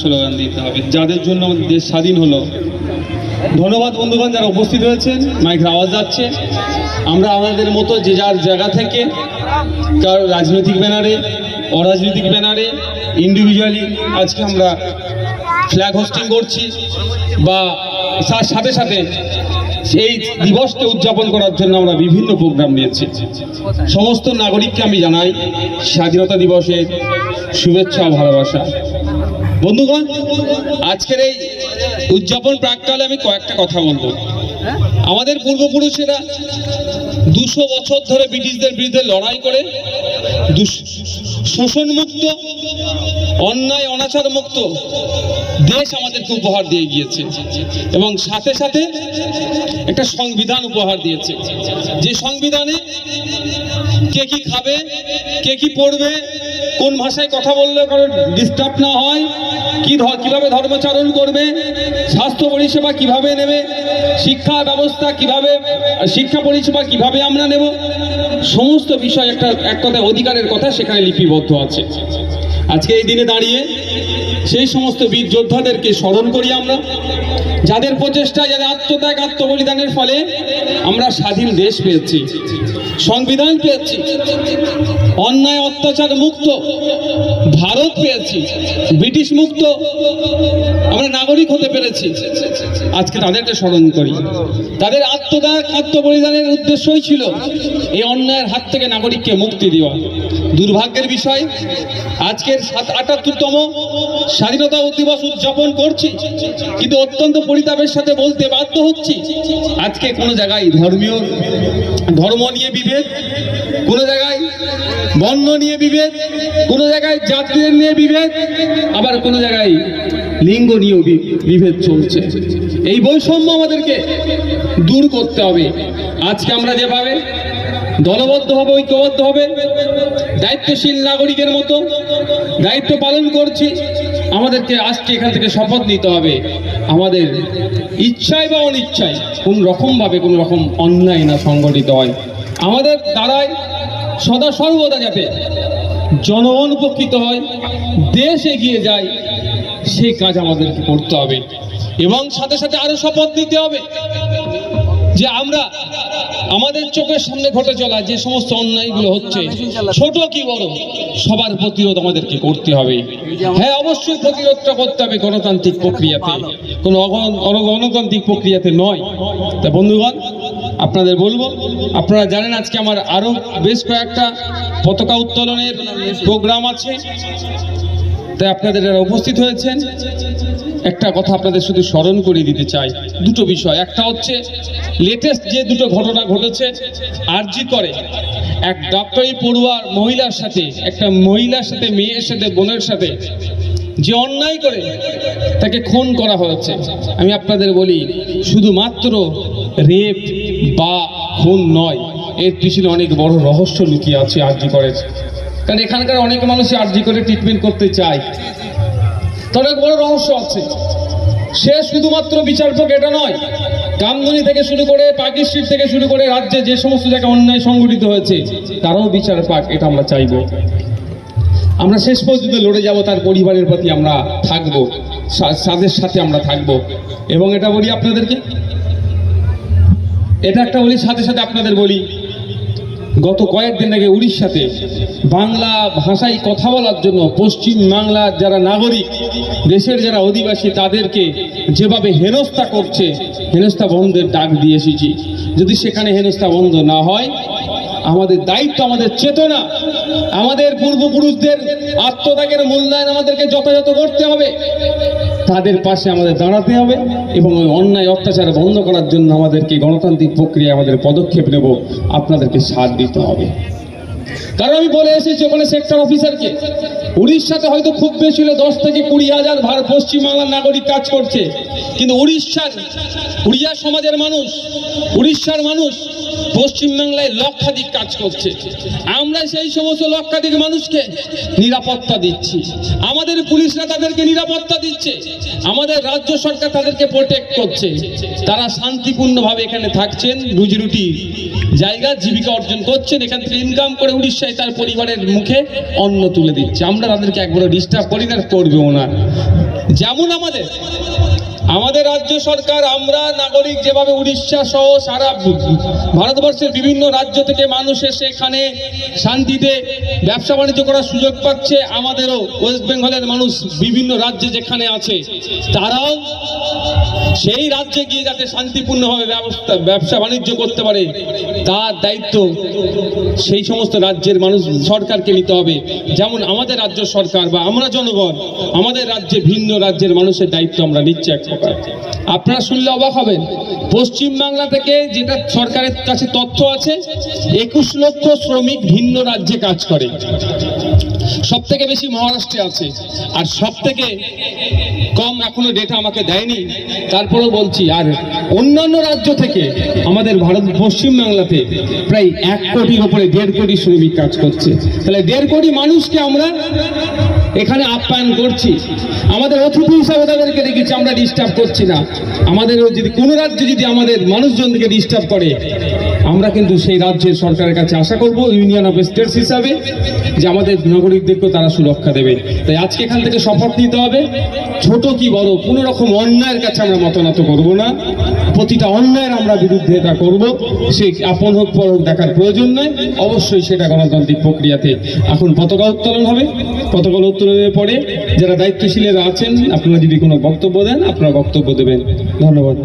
Slogan দিতে হবে যাদের জন্য দেশ স্বাধীন হলো। ধন্যবাদ বন্ধুগণ যারা উপস্থিত হয়েছেন মাইকের আওয়াজ যাচ্ছে। আমরা আমাদের মতো যে যার জায়গা থেকে, কারও রাজনৈতিক ব্যানারে, অরাজনৈতিক ব্যানারে ইন্ডিভিজুয়ালি আজকে আমরা ফ্ল্যাগ হোস্টিং করছি বা সাথে সাথে এই দিবসকে উদযাপন করার জন্য আমরা বিভিন্ন প্রোগ্রাম নিয়েছি। সমস্ত নাগরিককে আমি জানাই স্বাধীনতা দিবসের শুভেচ্ছা ও ভালোবাসা। বন্ধুগণ আজকের এই উদযাপন প্রাককালে আমি কয়েকটা কথা বলব। আমাদের পূর্বপুরুষেরা দুশো বছর ধরে ব্রিটিশদের বিরুদ্ধে লড়াই করে শোষণমুক্ত অন্যায় অনাচার মুক্ত দেশ আমাদেরকে উপহার দিয়ে গিয়েছে। এবং সাথে সাথে একটা সংবিধান উপহার দিয়েছে। যে সংবিধানে কে কি খাবে, কে কি পড়বে, কোন ভাষায় কথা বললে কারও ডিস্টার্ব না হয়, কি কীভাবে ধর্মচারণ করবে, স্বাস্থ্য পরিষেবা কীভাবে নেবে, শিক্ষা ব্যবস্থা কীভাবে, শিক্ষা পরিষেবা কীভাবে আমরা নেব, সমস্ত বিষয় একটা এক কথায় অধিকারের কথা সেখানে লিপিবদ্ধ আছে। আজকে এই দিনে দাঁড়িয়ে সেই সমস্ত বীর যোদ্ধাদেরকে স্মরণ করি আমরা, যাদের প্রচেষ্টা যাদের আত্মত্যাগ, আত্মবলিদানের ফলে আমরা স্বাধীন দেশ পেয়েছি, সংবিধান পেয়েছি। অন্যায় অত্যাচার মুক্ত ভারত পেয়েছি, ব্রিটিশ মুক্ত আমরা নাগরিক হতে পেরেছি। আজকে তাদেরকে স্মরণ করি। তাদের আত্মত্যাগ আত্মবলিদানের উদ্দেশ্যই ছিল এই অন্যায়ের হাত থেকে নাগরিককে মুক্তি দেওয়া। দুর্ভাগ্যের বিষয়, আজকের সাত আটাত্তরতম স্বাধীনতা দিবস উদযাপন করছি, কিন্তু অত্যন্ত পরিতাপের সাথে বলতে বাধ্য হচ্ছি, আজকে কোনো জায়গায় ধর্মীয় ধর্ম নিয়ে বিভেদ, কোনো জায়গায় বর্ণ নিয়ে বিভেদ, কোনো জায়গায় জাতিদের নিয়ে বিভেদ, আবার কোনো জায়গায় লিঙ্গ নিয়েও বিভেদ চলছে। এই বৈষম্য আমাদেরকে দূর করতে হবে। আজকে আমরা যেভাবে দলবদ্ধভাবে ঐক্যবদ্ধভাবে দায়িত্বশীল নাগরিকের মতো দায়িত্ব পালন করছি, আমাদেরকে আজকে এখান থেকে শপথ নিতে হবে। আমাদের ইচ্ছায় বা অনিচ্ছায় কোন রকমভাবে কোনো রকম অন্যায় না সংগঠিত হয়। আমাদের দ্বারাই সদা সর্বদা যাতে জনগণ উপকৃত হয়, দেশ এগিয়ে যায়, সেই কাজ আমাদেরকে করতে হবে। এবং সাথে সাথে আরও শপথ নিতে হবে যে আমরা আমাদের চোখের সামনে ঘটে চলা যে সমস্ত অন্যায়গুলো হচ্ছে, ছোট কি বড়, সবার প্রতিরোধ আমাদেরকে করতে হবে। হ্যাঁ অবশ্যই প্রতিরোধটা করতে হবে গণতান্ত্রিক প্রক্রিয়াতে। কোনো গণতান্ত্রিক প্রক্রিয়াতে নয়। তা বন্ধুগণ, আপনাদের বলব, আপনারা জানেন আজকে আমার আরও বেশ কয়েকটা পতাকা উত্তোলনের প্রোগ্রাম আছে। তাই আপনাদের যারা উপস্থিত হয়েছেন, একটা কথা আপনাদের শুধু স্মরণ করে দিতে চাই। দুটো বিষয়। একটা হচ্ছে লেটেস্ট যে দুটো ঘটনা ঘটেছে, আরজি করে। এক ডাক্তারি পড়ুয়ার মহিলার সাথে, একটা মহিলার সাথে, মেয়ের সাথে, বোনের সাথে, যে অন্যায় করে, তাকে খুন করা হয়েছে। আমি আপনাদের বলি, শুধুমাত্র রেপ বা খুন নয়, এর পিছনে অনেক বড় রহস্য লুকিয়ে আছে আরজি করে কারণ এখানকার অনেক মানুষই আরজি করে ট্রিটমেন্ট করতে চায়। তো অনেক বড় রহস্য আছে। সে শুধুমাত্র বিচারপক, এটা নয়। কামদুনি থেকে শুরু করে স্ট্রিট থেকে শুরু করে রাজ্যে যে সমস্ত জায়গায় অন্যায় সংগঠিত হয়েছে, তারাও বিচার পাক, এটা আমরা চাইব। আমরা শেষ পর্যন্ত লড়ে যাব, তার পরিবারের প্রতি আমরা থাকব তাদের সাথে আমরা থাকব। এবং এটা বলি আপনাদেরকে? এটা একটা বলি, সাথে সাথে আপনাদের বলি। গত কয়েকদিন আগে উড়িষ্যাতে বাংলা ভাষায় কথা বলার জন্য পশ্চিম বাংলার যারা নাগরিক, দেশের যারা অধিবাসী, তাদেরকে যেভাবে হেনস্থা করছে, হেনস্থা বন্ধের ডাক দিয়ে এসেছি। যদি সেখানে হেনস্থা বন্ধ না হয়, আমাদের দায়িত্ব, আমাদের চেতনা, আমাদের পূর্বপুরুষদের আত্মত্যাগের মূল্যায়ন আমাদেরকে যথাযথ করতে হবে। তাদের পাশে আমাদের দাঁড়াতে হবে এবং ওই অন্যায় অত্যাচার বন্ধ করার জন্য আমাদেরকে গণতান্ত্রিক প্রক্রিয়া আমাদের পদক্ষেপ নেব, আপনাদেরকে সাথ দিতে হবে। কারণ আমি বলে এসেছি ওখানে সেক্টর অফিসারকে উড়িষ্যাতে হয়তো খুব বেশি হলে দশ থেকে কুড়ি হাজার ভারত পশ্চিমবাংলার নাগরিক কাজ করছে। কিন্তু উড়িষ্যার, উড়িয়া সমাজের মানুষ, উড়িষ্যার মানুষ পশ্চিমবাংলায় লক্ষাধিক কাজ করছে। আমরা সেই সমস্ত লক্ষাধিক মানুষকে নিরাপত্তা দিচ্ছি। আমাদের পুলিশরা তাদেরকে নিরাপত্তা দিচ্ছে। আমাদের রাজ্য সরকার তাদেরকে প্রোটেক্ট করছে। তারা শান্তিপূর্ণভাবে এখানে থাকছেন রুজি রুটি জায়গা জীবিকা অর্জন করছেন, এখান থেকে ইনকাম করে উড়িষ্যায় তার পরিবারের মুখে অন্ন তুলে দিচ্ছে। আমরা তাদেরকে একবারও ডিস্টার্ব করি না করবেও না। যেমন আমাদের আমাদের রাজ্য সরকার, আমরা নাগরিক যেভাবে উড়িষ্যা সহ সারা ভারতবর্ষের বিভিন্ন রাজ্য থেকে মানুষ এসে এখানে শান্তিতে ব্যবসা বাণিজ্য করার সুযোগ পাচ্ছে, আমাদেরও ওয়েস্ট বেঙ্গলের মানুষ বিভিন্ন রাজ্যে যেখানে আছে, তারাও সেই রাজ্যে গিয়ে যাতে শান্তিপূর্ণভাবে ব্যবস্থা ব্যবসা বাণিজ্য করতে পারে। তার দায়িত্ব সেই সমস্ত রাজ্যের মানুষ সরকারকে নিতে হবে। যেমন আমাদের রাজ্য সরকার বা আমরা জনগণ, আমাদের রাজ্যে ভিন্ন রাজ্যের মানুষের দায়িত্ব আমরা নিচ্ছি এক প্রকার। আপনারা শুনলে অবাক হবেন, পশ্চিমবাংলা থেকে যেটা সরকারের কাছে তথ্য আছে, একুশ লক্ষ শ্রমিক ভিন্ন রাজ্যে কাজ করে। সব থেকে বেশি মহারাষ্ট্রে আছে। আর সব থেকে কম এখনও ডেটা আমাকে দেয়নি। তারপরেও বলছি, আর অন্যান্য রাজ্য থেকে আমাদের ভারত পশ্চিমবাংলাতে প্রায় এক কোটির ওপরে দেড় কোটি শ্রমিক কাজ করছে। তাহলে দেড় কোটি মানুষকে আমরা এখানে আপ্যায়ন করছি। আমাদের অতিথি হিসাবে তাদেরকে রেখেছি আমরা ডিস্টার্ব করছি না। আমাদেরও যদি কোনো রাজ্য যদি আমাদের মানুষজনকে ডিস্টার্ব করে, আমরা কিন্তু সেই রাজ্যের সরকারের কাছে আশা করব ইউনিয়ন অফ স্টেটস হিসাবে, যে আমাদের নাগরিকদেরকেও তারা সুরক্ষা দেবে। তাই আজকে এখান থেকে শপথ নিতে হবে। ছোট কি বড়, কোনো রকম অন্যায়ের কাছে আমরা মতনত করব না। প্রতিটা অন্যায়ের আমরা বিরুদ্ধে এটা করব। সে আপন হোক, পর দেখার প্রয়োজন নয় অবশ্যই সেটা গণতান্ত্রিক প্রক্রিয়াতে এখন পতাকা উত্তোলন হবে। পতাকা উত্তোলনের পরে যারা দায়িত্বশীলেরা আছেন, আপনারা যদি কোনো বক্তব্য দেন, আপনারা বক্তব্য দেবেন। ধন্যবাদ।